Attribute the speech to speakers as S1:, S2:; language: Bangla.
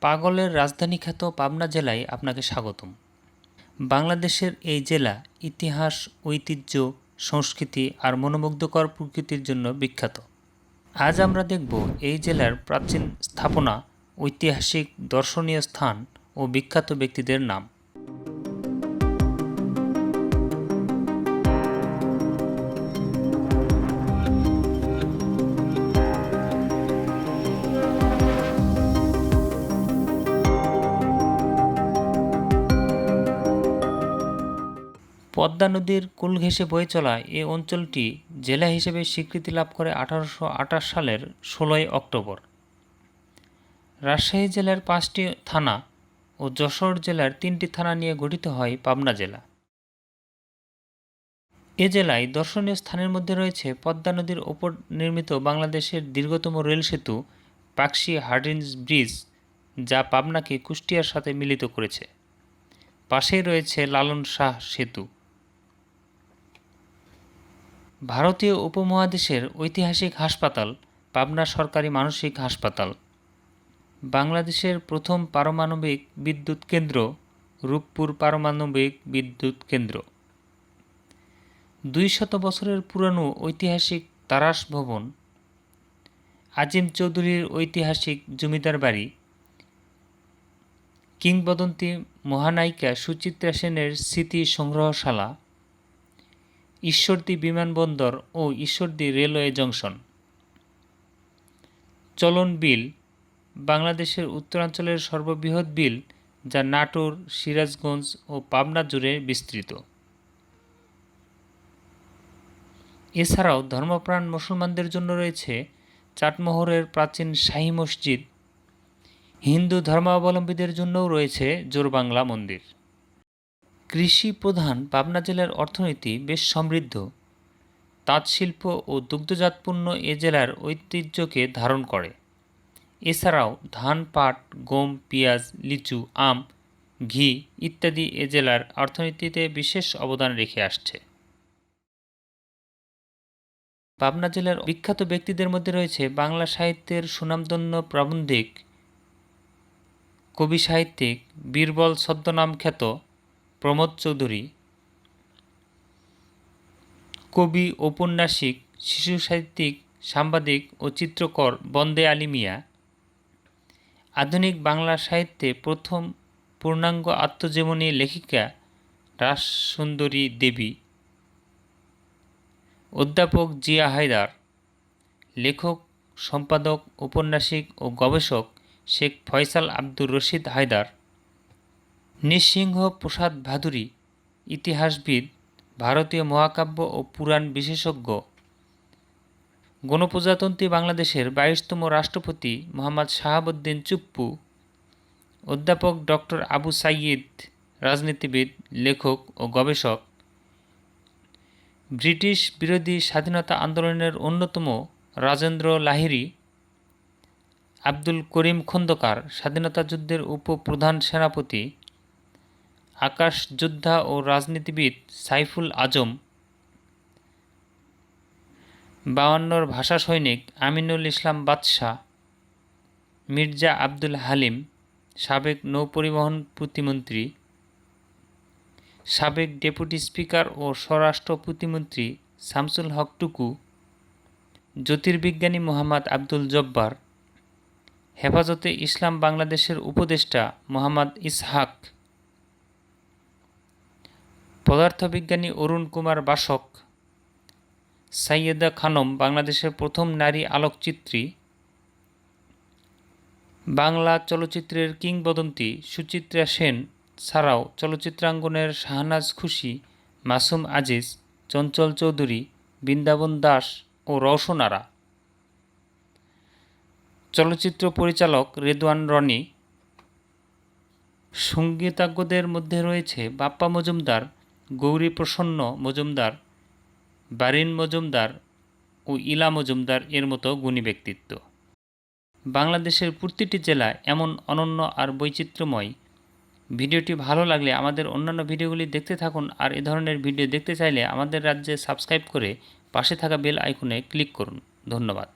S1: পাগলের রাজধানী খ্যাত পাবনা জেলায় আপনাকে স্বাগতম। বাংলাদেশের এই জেলা ইতিহাস, ঐতিহ্য, সংস্কৃতি আর মনোমুগ্ধকর প্রকৃতির জন্য বিখ্যাত। আজ আমরা দেখব এই জেলার প্রাচীন স্থাপনা, ঐতিহাসিক দর্শনীয় স্থান ও বিখ্যাত ব্যক্তিদের নাম। পদ্মা নদীর কুল ঘেঁষে বয়ে চলা এ অঞ্চলটি জেলা হিসেবে স্বীকৃতি লাভ করে আঠারোশো আঠাশ সালের ষোলোই অক্টোবর। রাজশাহী জেলার পাঁচটি থানা ও যশোর জেলার তিনটি থানা নিয়ে গঠিত হয় পাবনা জেলা। এ জেলায় দর্শনীয় স্থানের মধ্যে রয়েছে পদ্মা নদীর ওপর নির্মিত বাংলাদেশের দীর্ঘতম রেল সেতু পাকশি হার্ডিঞ্জ ব্রিজ, যা পাবনাকে কুষ্টিয়ার সাথে মিলিত করেছে। পাশেই রয়েছে লালন শাহ সেতু। ভারতীয় উপমহাদেশের ঐতিহাসিক হাসপাতাল, পাবনা সরকারি মানসিক হাসপাতাল। বাংলাদেশের প্রথম পারমাণবিক বিদ্যুৎ কেন্দ্র, রূপপুর পারমাণবিক বিদ্যুৎ কেন্দ্র। দুই শত বছরের পুরানো ঐতিহাসিক তারাস ভবন। আজিম চৌধুরীর ঐতিহাসিক জমিদার বাড়ি। কিংবদন্তি মহানায়িকা সুচিত্রা সেনের স্মৃতি সংগ্রহশালা ঈশ্বরদী বিমানবন্দর ও ঈশ্বরদী রেলওয়ে জংশন। চলন বিল, বাংলাদেশের উত্তরাঞ্চলের সর্ববৃহৎ বিল যা নাটোর, সিরাজগঞ্জ ও পাবনা জুড়ে বিস্তৃত। এছাড়াও ধর্মপ্রাণ মুসলমানদের জন্য রয়েছে চাটমোহরের প্রাচীন শাহী মসজিদ। হিন্দু ধর্মাবলম্বীদের জন্যও রয়েছে জোরবাংলা মন্দির। কৃষি প্রধান পাবনা জেলার অর্থনীতি বেশ সমৃদ্ধ। তাঁতশিল্প ও দুগ্ধজাত পণ্য এ জেলার ঐতিহ্যকে ধারণ করে। এছাড়াও ধান, পাট, গম, পেঁয়াজ, লিচু, আম, ঘি ইত্যাদি এ জেলার অর্থনীতিতে বিশেষ অবদান রেখে আসছে। পাবনা জেলার বিখ্যাত ব্যক্তিদের মধ্যে রয়েছে বাংলা সাহিত্যের সুনামধন্য প্রাবন্ধিক, কবি সাহিত্যিক বীরবল ছদ্মনাম খ্যাত প্রমোদ চৌধুরী। কবি, ঔপন্যাসিক, শিশু সাহিত্যিক, সাংবাদিক ও চিত্রকর বন্দে আলী মিয়া। আধুনিক বাংলা সাহিত্যে প্রথম পূর্ণাঙ্গ আত্মজীবনী লেখিকা রাসসুন্দরী দেবী। অধ্যাপক জিয়া হায়দার। লেখক, সম্পাদক, ঔপন্যাসিক ও গবেষক শেখ ফয়সাল আব্দুর রশিদ হায়দার। নৃসিংহ প্রসাদ ভাদুরী, ইতিহাসবিদ, ভারতীয় মহাকাব্য ও পুরাণ বিশেষজ্ঞ। গণপ্রজাতন্ত্রী বাংলাদেশের বাইশতম রাষ্ট্রপতি মোহাম্মদ শাহাবুদ্দিন চুপ্পু, অধ্যাপক ডক্টর আবু সাইয়িদ রাজনীতিবিদ, লেখক ও গবেষক। ব্রিটিশ বিরোধী স্বাধীনতা আন্দোলনের অন্যতম রাজেন্দ্র লাহিড়ী, আব্দুল করিম খন্দকার স্বাধীনতা যুদ্ধের উপপ্রধান সেনাপতি আকাশ যোদ্ধা ও রাজনীতিবিদ সাইফুল আজম, বায়ান্নর ভাষা সৈনিক আমিনুল ইসলাম বাদশাহ, মির্জা আব্দুল হালিম, সাবেক নৌপরিবহন প্রতিমন্ত্রী, সাবেক ডেপুটি স্পিকার ও স্বরাষ্ট্র প্রতিমন্ত্রী শামসুল হক টুকু, জ্যোতির্বিজ্ঞানী মোহাম্মদ আব্দুল জব্বার, হেফাজতে ইসলাম বাংলাদেশের উপদেষ্টা মোহাম্মদ ইসহাক পদার্থবিজ্ঞানী অরুণ কুমার বাসক, সাইয়েদা খানম, বাংলাদেশের প্রথম নারী আলোকচিত্রী, বাংলা চলচ্চিত্রের কিংবদন্তি সুচিত্রা সেন ছাড়াও চলচ্চিত্রাঙ্গনের শাহনাজ খুশি, মাসুম আজিজ, চঞ্চল চৌধুরী, বৃন্দাবন দাস ও রওশন আরা চলচ্চিত্র পরিচালক রেদওয়ান রনি, সঙ্গীতাজ্ঞদের মধ্যে রয়েছে বাপ্পা মজুমদার গৌরী প্রসন্ন মজুমদার, বারিন মজুমদার ও ইলা মজুমদার এর মতো গুণী ব্যক্তিত্ব। বাংলাদেশের প্রতিটি জেলা এমন অনন্য আর বৈচিত্র্যময়। ভিডিওটি ভালো লাগলে আমাদের অন্যান্য ভিডিওগুলি দেখতে থাকুন আর এ ধরনের ভিডিও দেখতে চাইলে আমাদের রাজ্যে সাবস্ক্রাইব করে পাশে থাকা বেল আইকনে ক্লিক করুন। ধন্যবাদ।